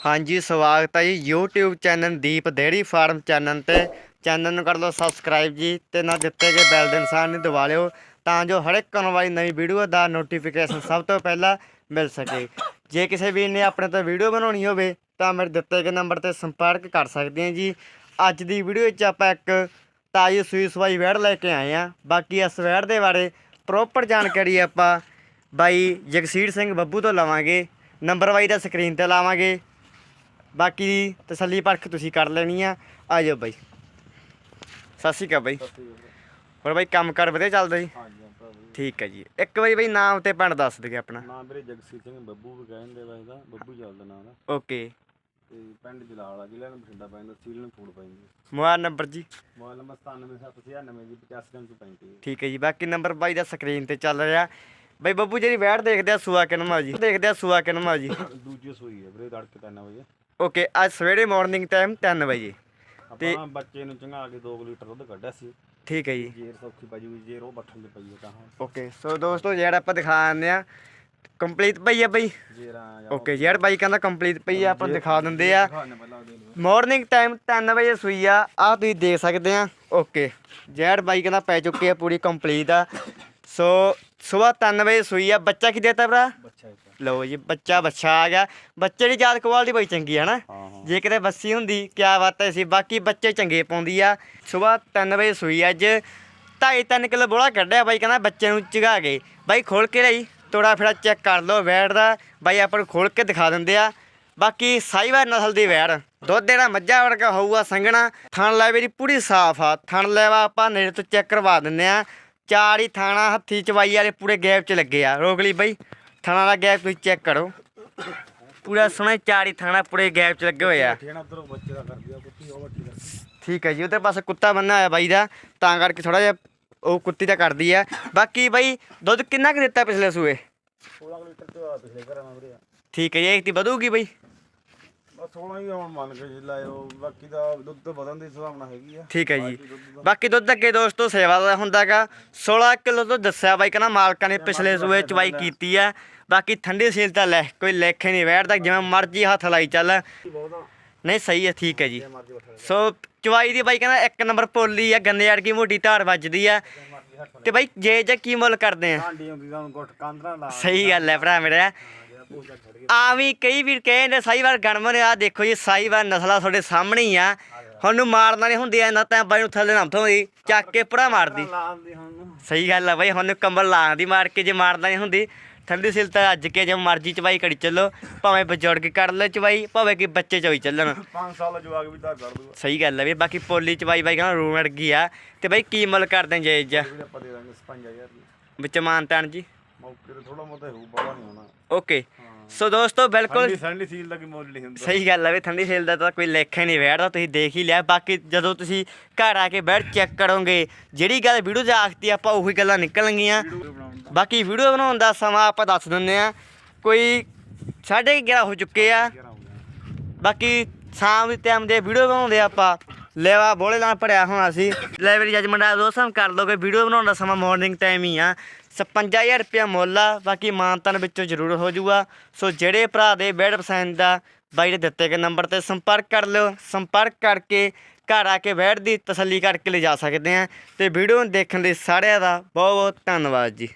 ਹਾਂਜੀ, ਸਵਾਗਤ ਹੈ ਜੀ YouTube channel Deep dairy farm channel ਤੇ। ਚੈਨਲ ਨੂੰ ਕਰ ਲਓ ਸਬਸਕ੍ਰਾਈਬ ਜੀ ਤੇ ਨਾਲ ਦਿੱਤੇ ਗਏ ਬੈਲ ਦੇ ਨਿਸ਼ਾਨ ਨੂੰ ਦਬਾ ਲਿਓ ਤਾਂ ਜੋ ਹਰ ਇੱਕ ਆਉਣ ਵਾਲੀ ਨਵੀਂ ਵੀਡੀਓ ਦਾ ਨੋਟੀਫਿਕੇਸ਼ਨ ਸਭ ਤੋਂ ਪਹਿਲਾਂ ਮਿਲ ਸਕੇ। ਜੇ ਕਿਸੇ ਵੀਰ ਨੇ ਆਪਣੇ ਤੋਂ ਵੀਡੀਓ ਬਣਾਉਣੀ ਹੋਵੇ ਤਾਂ ਮੇਰੇ ਦਿੱਤੇ ਗਏ ਨੰਬਰ ਤੇ ਸੰਪਰਕ ਕਰ ਸਕਦੇ ਹਾਂ ਜੀ। ਅੱਜ ਦੀ ਵੀਡੀਓ ਵਿੱਚ ਆਪਾਂ ਇੱਕ ਤਾਜੀ ਸੂਈ ਸਵਾਈ ਵੈੜ ਲੈ ਕੇ ਆਏ ਆ। ਬਾਕੀ ਇਸ ਵੈੜ ਦੇ ਬਾਰੇ ਪ੍ਰੋਪਰ ਜਾਣਕਾਰੀ ਆਪਾਂ ਬਾਈ ਜਗਸੀਰ ਸਿੰਘ ਬੱਬੂ ਤੋਂ ਲਵਾਂਗੇ। ਨੰਬਰ ਬਾਈ ਦਾ ਸਕਰੀਨ ਤੇ ਲਾਵਾਂਗੇ। ਬਾਕੀ ਦੀ ਤਸੱਲੀ ਪਰਖ ਤੁਸੀਂ ਕਰ ਲੈਣੀ ਆ। ਆ ਜਾਓ ਬਾਈ। ਸਤਿ ਸ਼੍ਰੀ ਅਕਾਲ ਬਾਈ। ਹੋਰ ਬਾਈ ਕੰਮ ਕਰ ਵਧੀਆ ਚੱਲਦਾ ਜੀ? ਹਾਂਜੀ ਭਰਾ ਜੀ ਠੀਕ ਹੈ ਜੀ। ਇੱਕ ਵਾਰੀ ਬਾਈ ਨਾਮ ਤੇ ਪਿੰਡ ਦੱਸ ਦਿਓ ਆਪਣਾ। ਨਾਮ ਵੀਰੇ ਜਗਸੀਰ ਸਿੰਘ ਬੱਬੂ ਵੀ ਕਹਿੰਦੇ ਵੈਸੇ ਤਾਂ। ਬੱਬੂ ਚੱਲਦਾ ਨਾਮ ਦਾ। ਓਕੇ। ਤੇ ਪਿੰਡ ਜਲਾਲਾ ਜ਼ਿਲ੍ਹਾ ਨੂੰ ਬਠਿੰਡਾ ਪੈਂਦਾ ਸੀਲ ਨੂੰ ਫੂਡ ਪੈਂਦੀ ਮੋਬਾਈਲ ਨੰਬਰ ਜੀ। ਮੋਬਾਈਲ ਨੰਬਰ 9779 ਜੀ 85335 ਠੀਕ ਹੈ ਜੀ। ਬਾਕੀ ਨੰਬਰ ਬਾਈ ਦਾ ਸਕਰੀਨ ਤੇ ਚੱਲ ਰਿਹਾ। ਬਾਈ ਬੱਬੂ ਜਿਹੜੀ ਵੈੜ ਦੇਖਦੇ ਆ ਸੂਆ ਕਿਨਮਾ ਜੀ ਦੇਖਦੇ ਆ ਸੂਆ ਕਿਨਮਾ ਜੀ ਦੂਜੀ ਸੂਈ ਹੈ ਵੀਰੇ ਤੜਕੇ 3 ਵਜੇ। ਓਕੇ ਅੱਜ ਸਵੇਰੇ ਮਾਰਨਿੰਗ ਟਾਈਮ 3 ਵਜੇ। ਤੇ- ਆਪਾਂ ਬੱਚੇ ਨੂੰ ਚੰਗਾ ਕੇ 2 ਲੀਟਰ ਦੁੱਧ ਕੱਢਿਆ ਸੀ। ਠੀਕ ਹੈ ਜੀ। ਜੇਰ ਸੌਖੀ ਹੋਈ ਜੇਰ ਉਹ ਬੱਠਲ ਤੇ ਪਈ ਹੈ ਤਾਂ ਓਕੇ ਸੋ ਦੋਸਤੋ ਜਿਹੜਾ ਆਪਾਂ ਦਿਖਾ ਦਿੰਦੇ ਆ ਕੰਪਲੀਟ ਪਈ ਆ ਬਾਈ? ਓਕੇ ਜਿਹੜਾ ਬਾਈ ਕਹਿੰਦਾ ਕੰਪਲੀਟ ਪਈ ਆ ਆਪਾਂ ਦਿਖਾ ਦਿੰਦੇ ਆ ਦੇ ਮਾਰਨਿੰਗ ਟਾਈਮ 3 ਵਜੇ ਸੂਈ ਆ ਆ ਤੁਸੀਂ ਦੇਖ ਸਕਦੇ ਆ ਓਕੇ ਜੈਡ ਬਾਈ ਕਹਿੰਦਾ ਪੈ ਚੁੱਕੀ ਆ ਪੂਰੀ ਕੰਪਲੀਟ ਆ। ਸੋ ਸਵੇਰ 3 ਵਜੇ ਸੂਈ ਆ। ਬੱਚਾ ਕੀ ਦੇਤਾ ਭਰਾ? ਲਓ ਜੀ ਬੱਚਾ ਬੱਚਾ ਆ ਗਿਆ। ਬੱਚੇ ਦੀ ਜਾਤ ਕੁਆਲਿਟੀ ਬੜੀ ਚੰਗੀ ਹੈ ਨਾ ਜੇ ਕਿਤੇ ਬੱਸੀ ਹੁੰਦੀ ਕਿਆ ਬਾਤ ਹੈ ਸੀ ਬਾਕੀ ਬੱਚੇ ਚੰਗੇ ਪਾਉਂਦੀ ਆ। ਸਵੇਰ 3 ਵਜੇ ਸੂਈ ਅੱਜ। 2.5 ਕਿਲੋ ਬੋਲਾ ਕੱਢਿਆ ਬਾਈ ਕਹਿੰਦਾ ਬੱਚੇ ਨੂੰ ਚਗਾ ਕੇ। ਬਾਈ ਖੋਲ ਕੇ ਲਈ ਤੋੜਾ ਫੇੜਾ ਚੈੱਕ ਕਰ ਲਓ ਵੈੜ ਦਾ। ਬਾਈ ਆਪਾਂ ਨੂੰ ਖੋਲ ਕੇ ਦਿਖਾ ਦਿੰਦੇ ਆ। ਬਾਕੀ ਸਾਈਵਾਲ ਨਸਲ ਦੀ ਵੈੜ। ਦੁੱਧ ਜਿਹੜਾ ਮੱਝਾਂ ਵਰਗਾ ਹੋਊਗਾ ਸੰਘਣਾ। ਥਣ ਲੈ ਮੇਰੀ ਪੂਰੀ ਸਾਫ਼ ਆ। ਥਣ ਲੈਵਾ ਆਪਾਂ ਨੇੜੇ ਤੋਂ ਚੈੱਕ ਕਰਵਾ ਦਿੰਦੇ ਆ। ਚਾਰ ਹੀ ਥਾਣਾ ਹੱਥੀ ਚਵਾਈ ਵਾਲੇ ਪੂਰੇ ਗੈਪ 'ਚ ਲੱਗੇ ਆ। ਰੋਕ ਲਈ ਬਾਈ। ਥਾਣਾ ਦਾ ਗੈਪ ਤੁਸੀਂ ਚੈੱਕ ਕਰੋ। ਪੂਰਾ ਸੋਹਣਾ ਚਾਰ ਹੀ ਥਾਣਾ ਪੂਰੇ ਗੈਪ 'ਚ ਲੱਗੇ ਹੋਏ ਆ। ਠੇਣਾ ਉਧਰ ਬੱਚੇ ਦਾ ਕਰਦੀ ਆ ਕੁੱਤੀ ਉਹ ਬੱਠੀ ਕਰਦੀ ਠੀਕ ਹੈ ਜੀ ਉਹਦੇ ਪਾਸੇ ਕੁੱਤਾ ਬੰਨਾ ਹੋਇਆ ਬਾਈ ਦਾ ਤਾਂ ਕਰਕੇ ਥੋੜਾ ਜਿਹਾ ਉਹ ਕੁੱਤੀ ਦਾ ਕਰਦੀ ਆ। ਬਾਕੀ ਬਾਈ ਦੁੱਧ ਕਿੰਨਾ ਕੁ ਦਿੱਤਾ ਪਿਛਲੇ ਸੂਏ? 16 ਲੀਟਰ ਤੇ ਆ ਪਿਛਲੇ ਘਰਾਂ ਨਾਲ ਵੀਰੇ ਠੀਕ ਹੈ ਜੀ ਇੱਕ ਤੀ ਵਧੂਗੀ ਬਾਈ? ਬਸ 16 ਹੀ ਹੁਣ ਮੰਨ ਕੇ ਜੀ ਲਾਇਓ ਬਾਕੀ ਦਾ ਦੁੱਧ ਤੋਂ ਵਧਣ ਦੀ ਸੰਭਾਵਨਾ ਹੈਗੀ ਆ। ਠੀਕ ਹੈ ਜੀ। ਬਾਕੀ ਦੁੱਧ ਦਾ ਬਾਕੀ ਦੁੱਧ ਅੱਗੇ ਦੋਸਤੋ ਸੇਵਾ ਦਾ ਹੁੰਦਾਗਾ 16 ਕਿਲੋ ਤੋਂ ਦੱਸਿਆ ਬਾਈ ਕਹਿੰਦਾ ਮਾਲਕਾਂ ਨੇ ਪਿਛਲੇ ਸੂਏ ਚਵਾਈ ਕੀਤੀ ਆ ਬਾਕੀ ਠੰਡੀ ਸੀਲ ਤਾਂ ਲੈ ਕੋਈ ਲੇਖੇ ਨਹੀਂ ਬੈਠਦਾ ਜਿਵੇਂ ਮਰਜ਼ੀ ਹੱਥ ਲਾਈ ਚੱਲ। ਬਹੁਤਾ ਨਹੀਂ ਸਹੀ ਹੈ ਠੀਕ ਹੈ ਜੀ। ਮਰਜ਼ੀ ਸੋ ਚਵਾਈ ਦੀ ਬਾਈ ਕਹਿੰਦਾ ਇੱਕ ਨੰਬਰ ਪੋਲੀ ਆ ਗੰਨੇ ਵਰਗੀ ਮੋਟੀ ਧਾਰ ਵੱਜਦੀ ਆ। ਮਰਜ਼ੀ ਹੱਥ ਤੇ ਬਾਈ ਜੇ ਜੇ ਕੀ ਮੁੱਲ ਕਰਦੇ ਆ। ਹਾਂਡੀ ਹੁੰਦੀ ਤਾਂ ਗੁੱਟ ਕਾਂਦਰਾ ਲਾ ਸਹੀ ਗੱਲ ਹੈ ਭਰਾ ਮੇਰਾ। ਗਿਆ ਆਵੀਂ ਕਈ ਵੀਰ ਕਹਿੰਦੇ ਸਾਈਵਾਲ ਗਣਮਨ ਆ ਦੇਖੋ ਜੀ ਸਾਈਵਾਲ ਨਸਲਾ ਤੁਹਾਡੇ ਸਾਹਮਣੇ ਹੀ ਆ। ਹੁਣ ਨੂੰ ਮਾਰਨਾ ਨਹੀਂ ਹੁੰਦੀ ਐ ਨਾ ਤਾਂ ਬਾਈ ਨੂੰ ਥੱਲੇ ਨਾ ਥੋਈ ਚੱਕ ਕੇ ਪੂਰਾ ਮਾਰਦੀ। ਸਹੀ ਗੱਲ ਆ ਬਾਈ ਹੁਣ ਨੂੰ ਕੰਬਲ ਲਾਉਂਦੀ ਮਾਰ ਕੇ ਜੇ ਮਾਰਦਾ ਨਹੀਂ ਹੁੰਦੀ ਠੰਡੀ ਸਿਲ ਤਾਂ ਅੱਜ ਕੇ ਜੇ ਮਰਜ਼ੀ ਚਵਾਈ ਕਰੀ ਚੱਲੋ ਭਾਵੇਂ ਬਜ਼ੁਰਗ ਕਰ ਲੈ ਚਵਾਈ ਭਾਵੇਂ ਕਿ ਬੱਚੇ ਚੋਈ ਚੱਲਣ। 5 ਸਾਲ ਦਾ ਜਵਾਕ ਵੀ ਧਾਰ ਕਰ ਦੂਗਾ। ਸਹੀ ਗੱਲ ਆ ਵੀ ਬਾਕੀ ਪੋਲੀ ਚਵਾਈ ਬਾਈ ਕਹਿੰਦਾ ਰੂਮ ਅੜਗੀ ਆ ਤੇ ਬਾਈ ਕੀ ਮੁੱਲ ਕਰਦੇ ਜੇ ਜਾ। ਵੀਰੇ ਆਪਾਂ ਦੇ ਦਾਂਗੇ 5000 ਦੀ ਵਿੱਚ ਮਾਨਤਾਨ ਜੀ। ਮੌਕੇ ਤੇ ਥੋੜਾ ਮੋਟਾ ਹੋਊ ਬੜਾ ਨਹੀਂ ਹੋਣਾ। ਓਕੇ। ਹਾਂ। ਸੋ ਦੋਸਤੋ ਬਿਲਕੁਲ ਠੰਡੀ ਠੰਡੀ ਸੀਲ ਦਾ ਕੀ ਮੁੱਲ ਨਹੀਂ ਹੁੰਦਾ। ਸਹੀ ਗੱਲ ਹੈ ਵੀ ਠੰਡੀ ਸੇਲ ਦਾ ਤਾਂ ਕੋਈ ਲੇਖਾ ਨਹੀਂ ਬੈਠਦਾ ਤੁਸੀਂ ਦੇਖ ਹੀ ਲਿਆ। ਬਾਕੀ ਜਦੋਂ ਤੁਸੀਂ ਘਰ ਆ ਕੇ ਬੈਠ ਚੈੱਕ ਕਰੋਗੇ ਜਿਹੜੀ ਗੱਲ ਵੀਡੀਓ 'ਚ ਆਖਤੀ ਆਪਾਂ ਉਹੀ ਗੱਲਾਂ ਨਿਕਲਣਗੀਆਂ। ਵੀਡੀਓ ਬਣਾਉਣ ਦਾ। ਬਾਕੀ ਵੀਡੀਓ ਬਣਾਉਣ ਦਾ ਸਮਾਂ ਆਪਾਂ ਦੱਸ ਦਿੰਦੇ ਆ ਕੋਈ 11:30 ਹੋ ਚੁੱਕੇ ਆ। ਕਿਹੜਾ ਹੋ ਗਿਆ। ਬਾਕੀ ਸ਼ਾਮ ਦੇ ਟਾਈਮ ਦੇ ਵੀਡੀਓ ਬਣਾਉਂਦੇ ਆਪਾਂ। ਲੈਵਾ ਬੋਲੇ ਨਾਲ ਭਰਿਆ ਹੋਣਾ ਸੀ। ਲਾਇਬ੍ਰੇਰੀ ਜਜਮੈਂਟ ਆ ਦੋਸਤਾਂ ਕਰ ਲਓਗੇ। ਵੀਡੀਓ ਬਣਾਉਣ ਦਾ ਸਮਾਂ ਮਾਰਨਿੰਗ ਟਾਈਮ ਹੀ ਆ। 55000 ਰੁਪਇਆ ਮੁੱਲ ਆ, ਬਾਕੀ ਮਾਨਤਨ ਵਿੱਚੋਂ ਜ਼ਰੂਰ ਹੋ ਜਾਊਗਾ। ਸੋ ਜਿਹੜੇ ਭਰਾ ਦੇ ਬੈਡ ਪਸੰਦ ਦਾ ਬਾਈ ਦੇ ਦਿੱਤੇ ਗਏ ਨੰਬਰ ਤੇ ਸੰਪਰਕ ਕਰ ਲਿਓ। ਸੰਪਰਕ ਕਰਕੇ ਘਰ ਆ ਕੇ ਬੈਡ ਦੀ ਤਸੱਲੀ ਕਰਕੇ ਲਿਜਾ ਸਕਦੇ ਆ। ਤੇ ਵੀਡੀਓ ਦੇਖਣ ਲਈ ਸਾਰਿਆਂ ਦਾ ਬਹੁਤ ਬਹੁਤ ਧੰਨਵਾਦ ਜੀ।